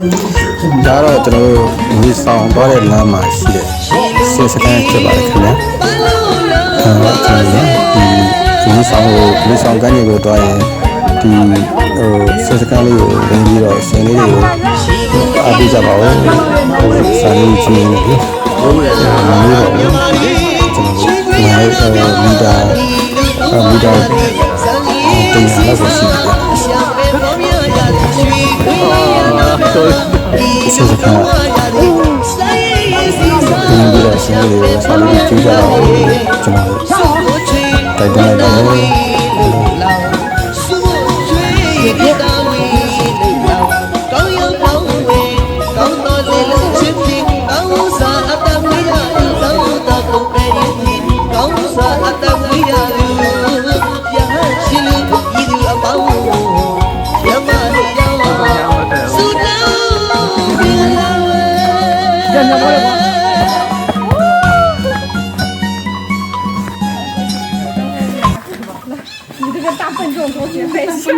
ဒါတော့ကျွန်တော်တို့ဒီဆောင်သွားတဲ့လမ်းမှာရှိတဲ့ဆေးစကန်ဖြစ်ပါတယ်ခင်ဗျာအဲကျွန်တော်ဒီဒီဆောင်ကိုဒီဆောင်ကနေကိုတွားရင်ဒီဟိုဆေးစကန်လေးကိုဝင်ပြီးတော့ဆင်းလေးတွေကိုအားပေးကြပါဦးဟိုစာလေးချင်းနေတယ်ဟုတ်ကဲ့မလို့တော့ကျွန်တော်တို့ဒီမီတာမီတာတင်ရတော့ရှိတယ် 确实看了，可能遇到什么 my universe 你这个大笨重同学没事。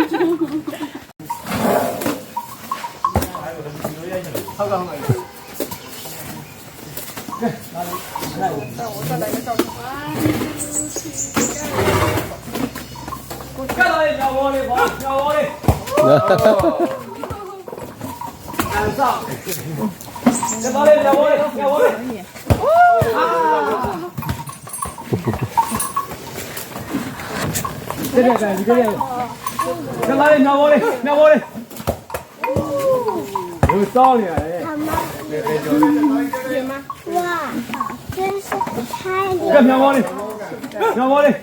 那我再来个照片。Sen var det, jag var det, jag var det. Det där, det där. Sen var det, jag var det, jag var det. Du sa ni här. Wow, det är så härligt. Jag var det, jag var det.